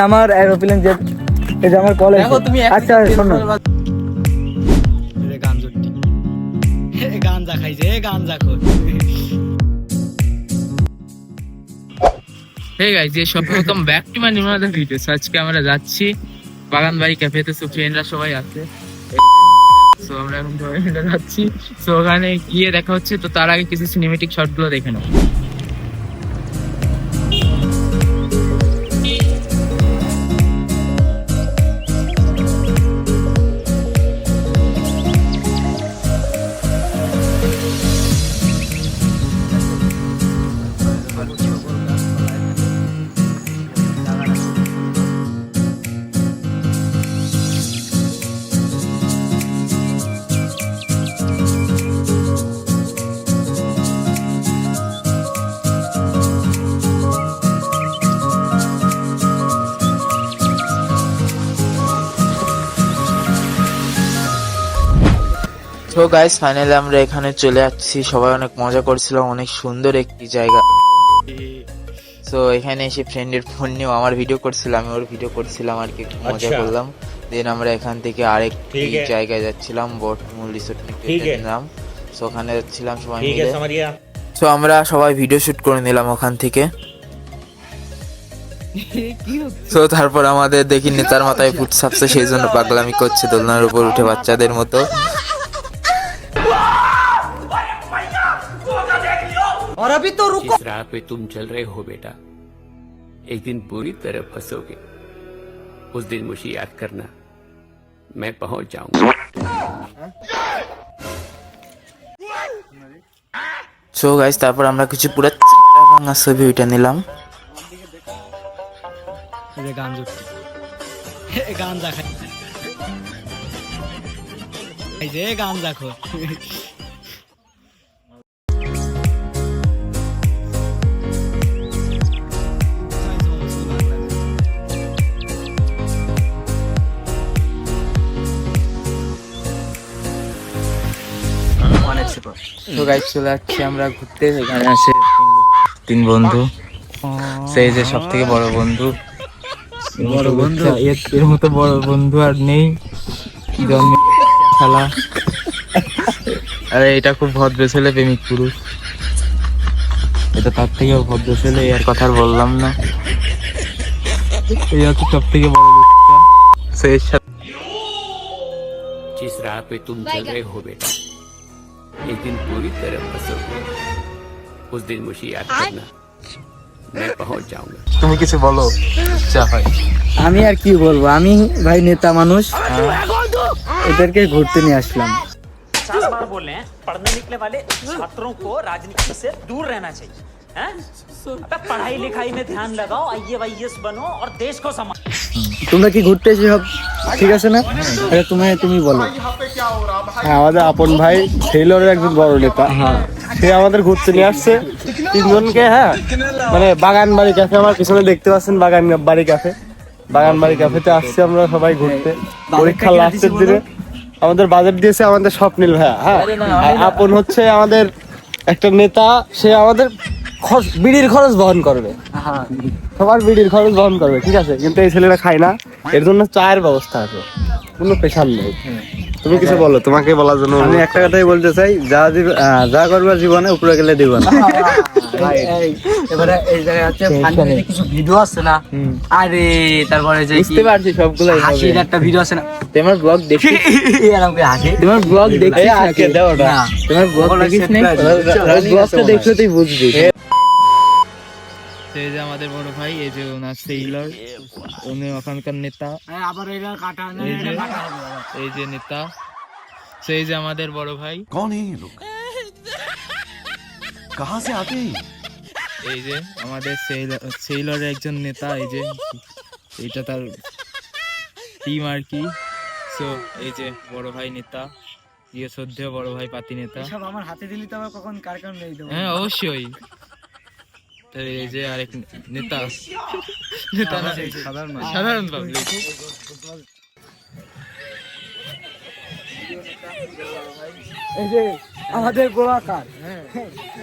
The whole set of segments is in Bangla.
আমার এরোপ্লেন যে এই যে আমার কলেজ দেখো তুমি আচ্ছা শোনো। গান জুটি গাঞ্জা। খাইছে এ গাঞ্জা খোর। হে গাইস যে সর্বপ্রথম back to my new other video আজকে আমরা যাচ্ছি বাগান বাড়ি ক্যাফেতে সো ফ্রেন্ডরা সবাই আছে। সো আমরা এখন যাচ্ছি। সো ওখানে গিয়ে দেখা হচ্ছে তো তার আগে কিছু সিনেমেটিক শটগুলো দেখে নাও তো গাইস ফাইনালি আমরা এখানে চলে আসছি সবাই অনেক মজা করছিলাম অনেক সুন্দর একটি জায়গা। তো এখানে এসে ফ্রেন্ডের ফোন নিয়েও আমার ভিডিও করছিলাম আমি ওর ভিডিও করছিলাম আর কি একটু মজা করলাম। দেন আমরা এখান থেকে আরেকটি জায়গায় যাচ্ছিলাম বটমূল রিসোর্ট নাম সো ওখানে যাচ্ছিলাম সবাই মিলে। সো আমরা সবাই ভিডিও শুট করে নিলাম ওখান থেকে। তো তারপর আমাদের দেখি নেতার মাথায় ফুট সাপছে সেই জন্য পাগলামি করছে দোলনার উপর উঠে বাচ্চাদের মতো। अभी तो रुको जिस राह पे तुम चल रहे हो बेटा एक दिन पूरी तरह फंसोगे उस दिन मुझे याद करना मैं पहुंच जाऊंगा সো গাইস তারপর আমরা কিছু পুরো ভাঙা ছবি ওইটা নিলাম ये गान জুটি তো গাইস চলে যাচ্ছি আমরা ঘুরতে এখানে আসে তিন বন্ধু সেই যে সব থেকে বড় বন্ধু বড় বন্ধু এর এর মতো বড় বন্ধু আর নেই জন্মে খেলা আরে এটা খুব ভদ্র ছেলে প্রেমিক পুরুষ এটা তার থেকেও ভদ্র ছেলে এর কথা আর বললাম না এই হচ্ছে সব থেকে বড় লুচ্চা। সো এর সাথে जिस राह पे तुम चल रहे हो बेटा एक दिन पूरी तरह फंसोगे उस दिन मुझे याद करना मैं पहुंच जाऊंगा তুমি কিছু বলো যা হয় আমি আর কি বলবো আমি ভাই নেতা মানুষ এদেরকে ঘুরতে নিয়ে আসলাম पचास बार बोल रहे हैं पढ़ने निकले वाले छात्रों को राजनीति से दूर रहना चाहिए हैं? अबे पढ़ाई लिखाई में ध्यान लगाओ आई वाई बनो और देश को समा তোমরা কি ঘুরতে এসে সব ঠিক আছে না এটা তুমি তুমি বলো হ্যাঁ আমাদের আপন ভাই টেইলরের একজন বড় নেতা। হ্যাঁ। সে আমাদের ঘুরতে নিয়ে আসছে। তিনজনকে হ্যাঁ মানে বাগান বাড়ি ক্যাফে আমার পিছনে দেখতে পাচ্ছেন বাগান বাড়ি ক্যাফে বাগান বাড়ি ক্যাফেতে আসছি আমরা সবাই ঘুরতে। পরীক্ষা লাস্টের দিনে। আমাদের বাজেট দিয়েছে আমাদের স্বপ্নিল ভাইয়া হ্যাঁ। আপন হচ্ছে আমাদের একটা নেতা সে আমাদের খরচ বিড়ির খরচ বহন করবে। সবার বিড়ির খরচ বহন করবে ঠিক আছে? কিন্তু এই ছেলেরা খায় না। এর জন্য চায়ের ব্যবস্থা আছে। কোনো পেশার নেই। তুমি কিছু বলো তোমাকে বলার জন্য আমি একটা কথাই বলতে চাই যা যা করবার জীবনে উপরে গেলে দিব না। এবারে এই জায়গায় হচ্ছে ফানি কিছু ভিডিও আছে না? আরে তারপরে যে বুঝতে পারছি সবগুলোই হাসির একটা ভিডিও আছে না? তোমার ব্লগ দেখি এরকম করে হাসি? তোমার ব্লগ। না। তোমার ব্লগ দেখিস না ব্লগটা দেখলে তুই বুঝবি। তো এই যে আমাদের বড় ভাই এই যে ওনার সেইলর উনি ওখানকার নেতা। এই যে নেতা। সেই যে আমাদের বড় ভাই। কোন এই কাহা সে আতে এই যে আমাদের সেইলরের একজন নেতা এই যে এটা তার টিম আর কি। সো এই যে বড় ভাই নেতা প্রিয় শ্রদ্ধেয় বড় ভাই পাতি নেতা। সব আমার হাতে দিলি তো আবার কখন কার কারণে হ্যাঁ অবশ্যই। এই যে আরেক নেতা। নেতা না সাধারণ সাধারণ পাবলিক এই যে আমাদের গোলাকার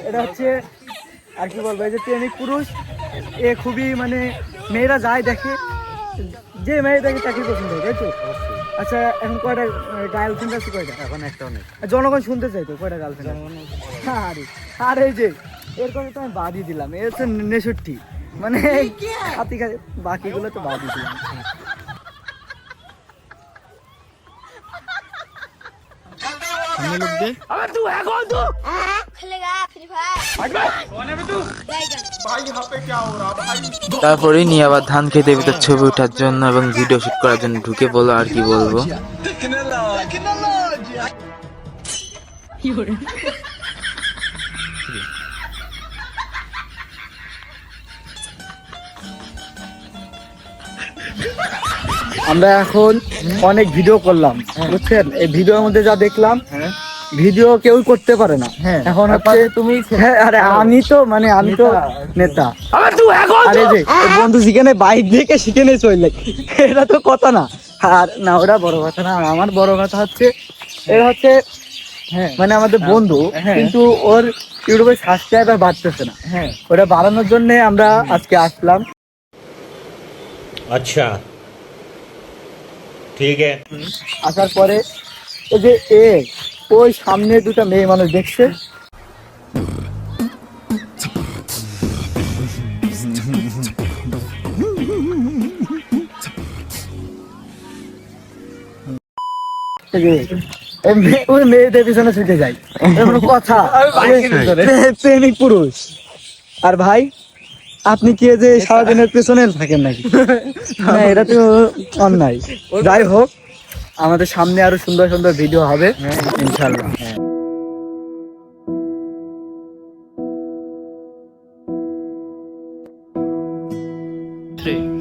এটা হচ্ছে আর কি বলব এই যে প্রেমিক পুরুষ এ খুবই মানে মেয়েরা যায় দেখে যে মেয়ে দেখে তাকে পছন্দ হয় তাই তো? আচ্ছা এখন কয়টা গার্লফ্রেন্ড আছে কয়টা? এখন একটা অনেক। জনগণ শুনতে চাই তো কয়টা গার্লফ্রেন্ড আরে আরে এই যে এর কথা তো আমি বাদই দিলাম এর হচ্ছে নেশট্টি মানে হাতি খাই বাকিগুলো তো বাদই দিলাম खेलेगा फ्री फायर তারপরেই নিয়ে আবার ধান খেতে ভিতর ছবি ওঠার জন্য এবং ভিডিও শুট করার জন্য ঢুকে বলো আর কি বলবো আমরা এখন অনেক ভিডিও করলাম বুঝছেন? এই ভিডিওর মধ্যে যা দেখলাম ভিডিও কেউ করতে পারে না। হ্যাঁ। এখন হচ্ছে তুমি হ্যাঁ, আরে আমি তো মানে আমি তো নেতা। বন্ধু সেখানে বাইক দিয়ে শিখে নিয়ে চলে এটা তো কথা না। আর না ওটা বড় কথা না। আমার বড় কথা হচ্ছে এর হচ্ছে হ্যাঁ। মানে আমাদের বন্ধু কিন্তু ওর ইউটিউবে সাবস্ক্রাইবার বাড়তেছে না। হ্যাঁ। ওটা বাড়ানোর জন্য আমরা আজকে আসলাম। আচ্ছা। ঠিক আসার পরে ওই যে এ ওই সামনে দুটা মেয়ে মানুষ দেখছে। ওই মেয়েদের পিছনে ছুটে যায়। কথা। প্রেমিক পুরুষ। আর ভাই আপনি কি যে সারাদিনের পেছনে থাকেন নাকি? না এটা তো অন্যায় যাই হোক আমাদের সামনে আরও সুন্দর সুন্দর ভিডিও হবে ইনশাল্লাহ তোমাকে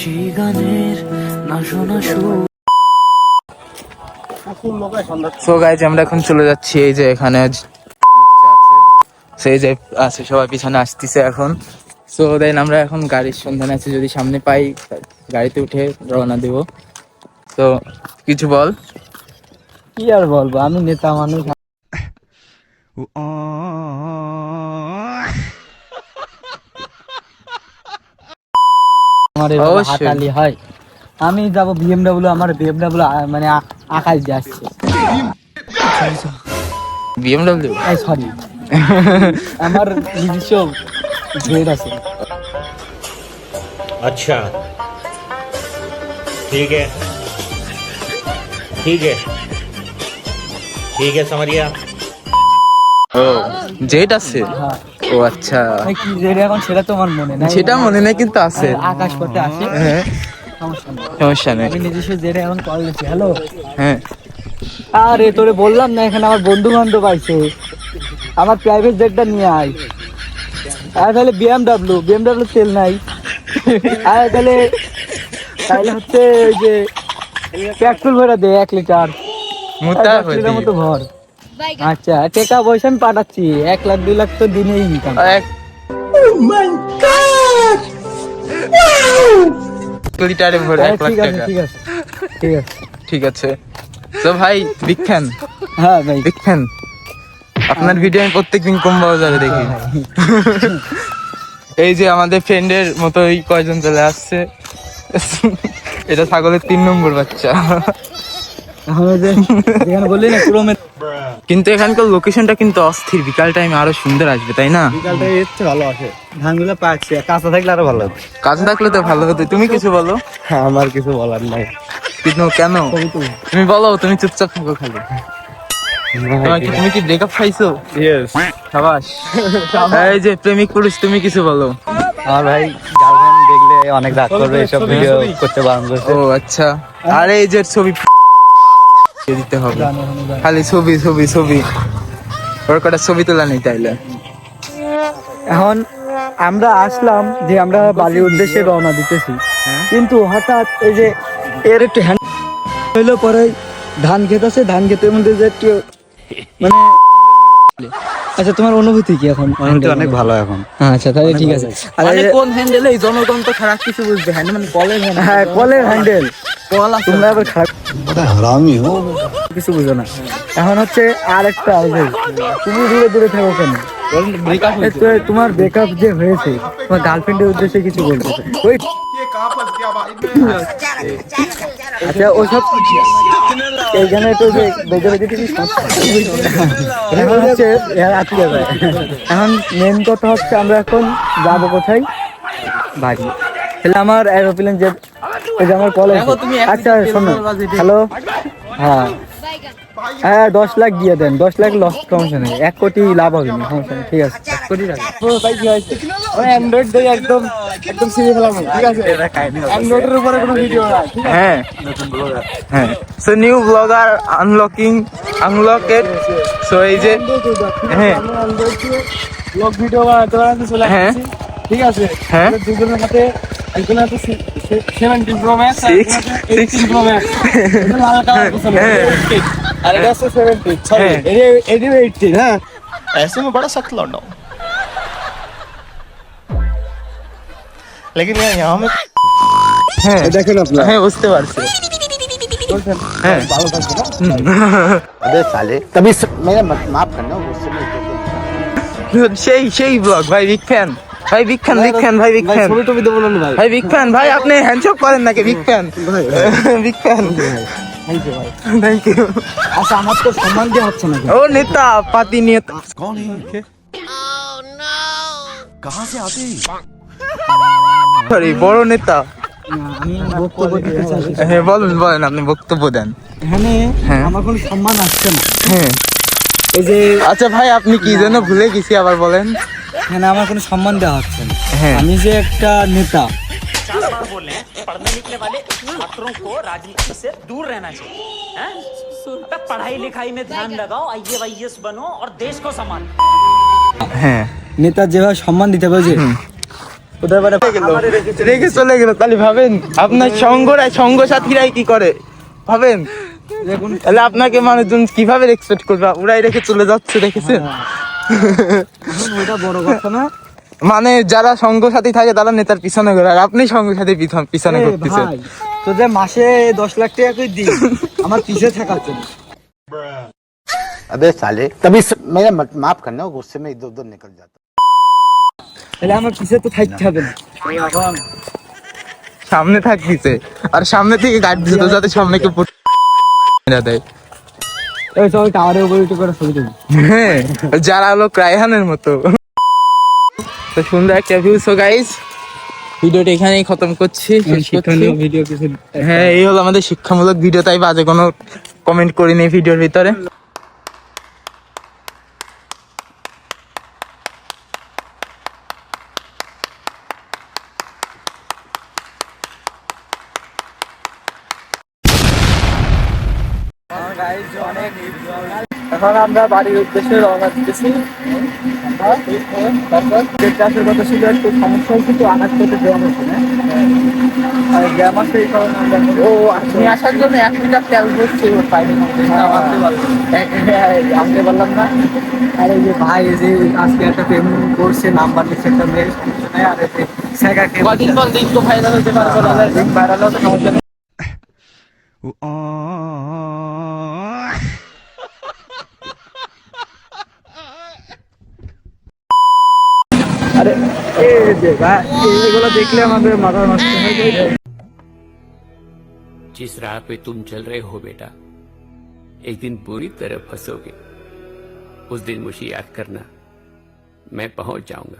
সেই গানের না শোনা সুর সো গাইজ আমরা এখন চলে যাচ্ছি এই যে এখানে সেই যে আছে সবাই পিছনে আসতেছে এখন। সো দেন আমরা এখন গাড়ির সন্ধানে আছি যদি সামনে পাই গাড়িতে উঠে রওনা দেব। তো কিছু বল। কি আর বলব আমি নেতা মানুষ। আমার এভাবে অবশ্যই। হাতালি হয় আমি যাব বিএমডব্লিউ আমার বিএমডব্লিউ মানে আ- আকাশ দিয়ে আসছে বিএমডব্লিউ এই সরি আমার নিজস্ব গ্রেড আছে अच्छा ठीक है ठीक है ठीक है समरिया ও জেট আছে হ্যাঁ ও আচ্ছা। কি গ্রেড এখন? সেটা তো আমার মনে নাই। সেটা মনে নেই কিন্তু আছে। আকাশ পথে আসে হ্যাঁ। সমস্যা নেই। আমি নিজস্ব জেডে এখন কল দিচ্ছি হ্যালো? হ্যাঁ। আরে তোরে বললাম না এখানে আমার বন্ধু বান্ধব আছে। আমার প্রাইভেট জেটটা নিয়ে আয়। আর তাহলে বিএমডাব্লিউ বিএমডাব্লিউ তেল নাই। আর তাহলে তাহলে হচ্ছে ওই যে পেট্রোল ভরা দে এক লিটার। মুতা এক লিটার মতো ভর। আচ্ছা টাকা পয়সা আমি পাঠাচ্ছি। এক লাখ দুই লাখ তো দিনেই ইনকাম এক লিটারে ভরে এক লাখ ঠিক আছে টাকা। ঠিক আছে ঠিক আছে। ঠিক আছে। তো ভাই বিগ ফ্যান হ্যাঁ ভাই। বিগ ফ্যান আপনার ভিডিও আমি প্রত্যেকদিন কম বাজারে দেখি। এই যে আমাদের ফ্রেন্ডের মতোই কয়জন চলে আসছে। এটা ছাগলের তিন নম্বর বাচ্চা। কিন্তু এখানকার লোকেশনটা কিন্তু অস্থির। বিকাল টাইমে আরও সুন্দর আসবে তাই না? ভালো আছে ধানগুলো কাঁচা থাকলে আরও ভালো হতো কাছে থাকলে তো ভালো হতো তুমি কিছু বলো? আমার কিছু বলার নাই। কিন্তু কেন? তুমি বলো তুমি চুপচাপ থাকো খালি। তুমি কি ব্রেকআপ খাইছো? সাবাস। এই যে প্রেমিক পুরুষ তুমি কিছু বলো। আমার ভাই গার্লফ্রেন্ড দেখলে অনেক রাগ করবে এসব ভিডিও করতে বারণ করছে। ও আচ্ছা। আরে এই যে ছবি দিতে হবে। খালি ছবি ছবি ছবি। ওর কটা ছবি তোলা নেই তাইলে। এখন আমরা আসলাম যে আমরা বালির উদ্দেশ্যে রওনা দিতেছি। কিন্তু হঠাৎ এই যে এর একটু হ্যান্ড হইল পরে ধান খেত আছে ধান খেতের মধ্যে যে একটু মানে আচ্ছা তোমার অনুভূতি কি এখন? অনেক ভালো এখন। আচ্ছা তাহলে ঠিক আছে। আর মানে কোন হ্যান্ডেল এই? জনগণ তো খারাপ কিছু বুঝবে। হ্যান্ডেল মানে কলের হ্যান্ডেল হ্যাঁ কলের হ্যান্ডেল কল আছে। তোমরা আবার খারাপ হারামি হো কিছু বুঝো না। এখন হচ্ছে আর একটা আছে তুমি দূরে দূরে থাকো কেন? তো তোমার ব্রেকআপ যে হয়েছে তোমার গার্লফ্রেন্ডের উদ্দেশ্যে কিছু বলতে চাই। ওই আচ্ছা ওসব এইখানে তো যে এখন হচ্ছে আটকে যায়। এখন মেন কথা হচ্ছে আমরা এখন যাব কোথায়? বাড়ি। তাহলে আমার এরোপ্লেন যে আমার কলেজ। আচ্ছা শোনো। হ্যালো হ্যাঁ। হ্যাঁ দশ লাখ দিয়ে দেন দশ লাখ লস সমস্যা নেই। এক কোটি লাভ হবে না সমস্যা নেই ঠিক আছে। এক কোটি টাকা। ভাই কি হয়েছে? অ্যান্ড্রয়েড দিয়ে একদম একদম সিরিয়ে ফেলাম ঠিক আছে? অ্যান্ড্রয়েডের উপরে কোনো ভিডিও না হ্যাঁ। হ্যাঁ। So new blogger unlocking unlocked so এই যে হ্যাঁ। ব্লগ ভিডিও বানাতে বানাতে চলে হ্যাঁ। আসছি ঠিক আছে? হ্যাঁ। দুজনের হাতে একজনের হাতে সেভেন্টিন প্রো ম্যাক্স আর Six, একজনের হাতে six. এইটিন প্রো ম্যাক্স লাল কালার পছন্দ হ্যাঁ। আর এটা হচ্ছে সেভেন্টিন সরি হ্যাঁ। এটা এটা এইটিন হ্যাঁ ऐसे में बड़ा सख्त लौंडा हूं लेकिन यार यहाँ में হ্যাঁ দেখেন আপনার হ্যাঁ বুঝতে পারছি হ্যাঁ ভালো থাকবে না अबे साले तभी मेरा माफ करना गुस्से में সেই সেই ব্লগ ভাই বিগ ফ্যান ভাই বিগ ফ্যান বিগ ফ্যান ভাই বিগ ভাই ফ্যান ছবি টবি দেবো না ভাই ভাই বিগ ফ্যান ভাই আপনি হ্যান্ডশক করেন নাকি big fan big fan thank you ভাই থ্যাংক ইউ আচ্ছা আমার তো সম্মান দেওয়া হচ্ছে না ও নেতা পাতি নেতা कौन है ये कहाँ से आते हैं সরি বড় নেতা আমি বক্তব্য দিতে চাই হ্যাঁ বলুন বলেন আপনি বক্তব্য দেন এখানে হ্যাঁ। আমার কোনো সম্মান আসছে না হ্যাঁ এই যে আচ্ছা ভাই আপনি কি যেন ভুলে গেছি আবার বলেন এখানে আমার কোনো সম্মান দেওয়া হচ্ছে হ্যাঁ। আমি যে একটা নেতা। হ্যাঁ। নেতা যেভাবে সম্মান দিতে হবে যে ওটার বারে রেখে চলে গেল। তাহলে ভাবেন আপনার সঙ্গরা সঙ্গ সাথীরাই কি করে? ভাবেন? তাহলে আপনাকে মানুষজন কীভাবে এক্সপেক্ট করবে? ওরাই রেখে চলে যাচ্ছে দেখেছেন? হ্যাঁ। মানে যারা সঙ্গ সাথী থাকে তারা নেতার পিছনে ঘোরে। আর আপনি সঙ্গ সাথে পিছনে ঘুরতেছেন। তোদের মাসে দশ লাখ টাকা করে দিই? আমার পিছে থাকার জন্য। সামনে থাক আর সামনে থেকে গাড়ি দিতে যাতে সামনে কেউ না দেয়। ওই সব টাওয়ারের উপরে উঠে করে ছবি তুলি। হ্যাঁ যারা হলো ক্রাইহানের মতো। তো সুন্দর একটা ভিউ সো গাইস ভিডিওটা এখানেই খতম করছি ভিডিও কিছু হ্যাঁ এই হলো আমাদের শিক্ষামূলক ভিডিও তাই বাজে কোনো কমেন্ট করিনি ভিডিওর ভিতরে। আমরা বাড়ির উদ্দেশ্যে রওনা দিতেছি তারপর আসার কথা ছিল একটু সমস্যা হয়েছে তো আনাজ করতে জ্যাম হচ্ছে না আর জ্যাম আছে এই কারণে আমরা ও আপনি আসার জন্য এক লিটার তেল ভরছি পারলাম না আর এই যে ভাই যে আজকে একটা পেমেন্ট করছে নাম্বার নিচ্ছে একটা মেয়ের নেই আর এই যে স্যাগা কদিন পর লিঙ্ক তো ভাইরাল হতে পারব না ভাইরাল হতে সমস্যা নেই আরে এই যে ভাই এগুলো দেখলে আমাদের মাথা নষ্ট হয়ে যায় जिस राह पे तुम चल रहे हो बेटा एक दिन पूरी तरह फंसोगे उस दिन मुझे याद करना मैं पहुंच जाऊंगा